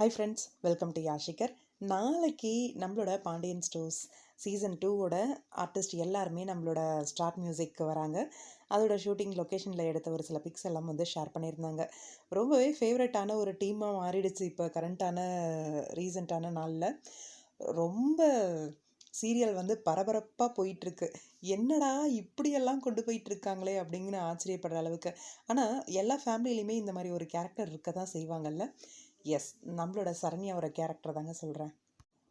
Hi friends welcome to யாஷிகர் நாளைக்கு நம்மளோட பாண்டியன் ஸ்டோர்ஸ் சீசன் டூவோட ஆர்டிஸ்ட் எல்லாருமே நம்மளோட ஸ்டார்ட் மியூசிக்கு வராங்க. அதோட ஷூட்டிங் லொக்கேஷனில் எடுத்த ஒரு சில பிக்ஸ் எல்லாம் வந்து ஷேர் பண்ணியிருந்தாங்க. ரொம்பவே ஃபேவரட்டான ஒரு டீமாக மாறிடுச்சு இப்போ கரண்ட்டான ரீசண்டான நாளில். ரொம்ப சீரியல் வந்து பரபரப்பாக போயிட்டுருக்கு. என்னடா இப்படியெல்லாம் கொண்டு போயிட்டுருக்காங்களே அப்படிங்கன்னு அப்படிங்கிற ஆச்சரியப்படுற அளவுக்கு. ஆனால் எல்லா ஃபேமிலிலையுமே இந்த மாதிரி ஒரு கேரக்டர் இருக்க தான் செய்வாங்கல்ல. எஸ் நம்மளோட சரண்யாவோட கேரக்டர் தாங்க சொல்கிறேன்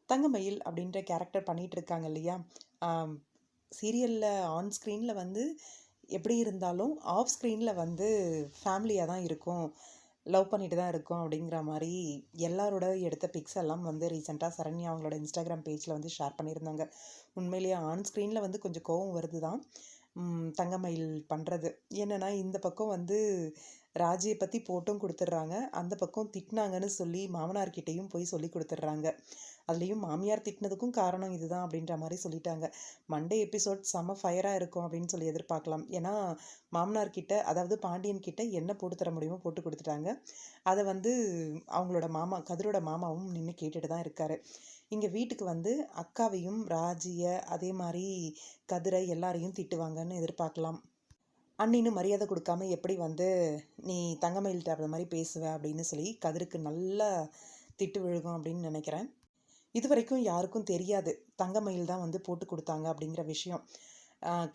தங்கமயில் அப்படின்ற கேரக்டர் பண்ணிகிட்டு இருக்காங்க இல்லையா சீரியலில் ஆன் ஸ்க்ரீனில் வந்து எப்படி இருந்தாலும் ஆஃப் ஸ்க்ரீனில் வந்து ஃபேமிலியாக தான் இருக்கும். லவ் பண்ணிட்டு தான் இருக்கோம் அப்படிங்கிற மாதிரி எல்லாரோட எடுத்த பிக்ஸ் எல்லாம் வந்து ரீசெண்டாக சரண்யா அவங்களோட இன்ஸ்டாகிராம் பேஜில் வந்து ஷேர் பண்ணியிருந்தாங்க. உண்மையிலேயே ஆன் ஸ்க்ரீனில் வந்து கொஞ்சம் கோவம் வருது தான் தங்கமயில் பண்ணுறது என்னென்னா இந்த பக்கம் வந்து ராஜியை பற்றி போட்டும் கொடுத்துட்றாங்க. அந்த பக்கம் திட்டினாங்கன்னு சொல்லி மாமனார்கிட்டையும் போய் சொல்லி கொடுத்துட்றாங்க. அதுலேயும் மாமியார் திட்டினதுக்கும் காரணம் இதுதான் அப்படின்ற மாதிரி சொல்லிட்டாங்க. மண்டே எபிசோட் செம ஃபயராக இருக்கும் அப்படின்னு சொல்லி எதிர்பார்க்கலாம். ஏன்னா மாமனார் கிட்ட அதாவது பாண்டியன் கிட்ட என்ன போட்டு தர முடியுமோ போட்டு கொடுத்துட்டாங்க. அதை வந்து அவங்களோட மாமா கதிரோட மாமாவும் நின்று கேட்டுட்டு தான் இருக்காரு. இங்கே வீட்டுக்கு வந்து அக்காவையும் ராஜியை அதே மாதிரி கதிரை எல்லாரையும் திட்டுவாங்கன்னு எதிர்பார்க்கலாம். அண்ணின்னு மரியாதை கொடுக்காம எப்படி வந்து நீ தங்கமயில்கிட்ட அந்த மாதிரி பேசுவ அப்படின்னு சொல்லி கதிருக்கு நல்லா திட்டு விழுகும் அப்படின்னு நினைக்கிறேன். இது வரைக்கும் யாருக்கும் தெரியாது தங்கமயில் தான் வந்து போட்டு கொடுத்தாங்க அப்படிங்கிற விஷயம்.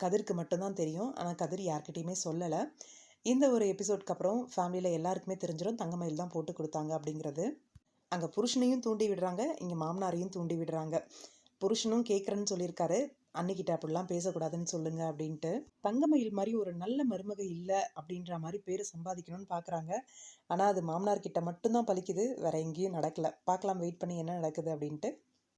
கதிருக்கு மட்டும்தான் தெரியும். ஆனால் கதிர் யார்கிட்டையுமே சொல்லலை. இந்த ஒரு எபிசோட்க்கு அப்புறம் ஃபேமிலியில் எல்லாருக்குமே தெரிஞ்சிடும் தங்கமயில் தான் போட்டு கொடுத்தாங்க அப்படிங்கிறது. அங்கே புருஷனையும் தூண்டி விடுறாங்க இங்கே மாமனாரையும் தூண்டி விடுறாங்க. புருஷனும் கேட்குறேன்னு சொல்லியிருக்காரு. அன்னைக்கிட்ட அப்படிலாம் பேசக்கூடாதுன்னு சொல்லுங்க அப்படின்ட்டு. தங்கமயில் மாதிரி ஒரு நல்ல மருமக இல்லை அப்படின்ற மாதிரி பேர் சம்பாதிக்கணும்னு பார்க்குறாங்க ஆனால் அது மாமனார்கிட்ட மட்டும்தான் பலிக்குது. வேற எங்கேயும் நடக்கல. பார்க்கலாம் வெயிட் பண்ணி என்ன நடக்குது அப்படின்ட்டு.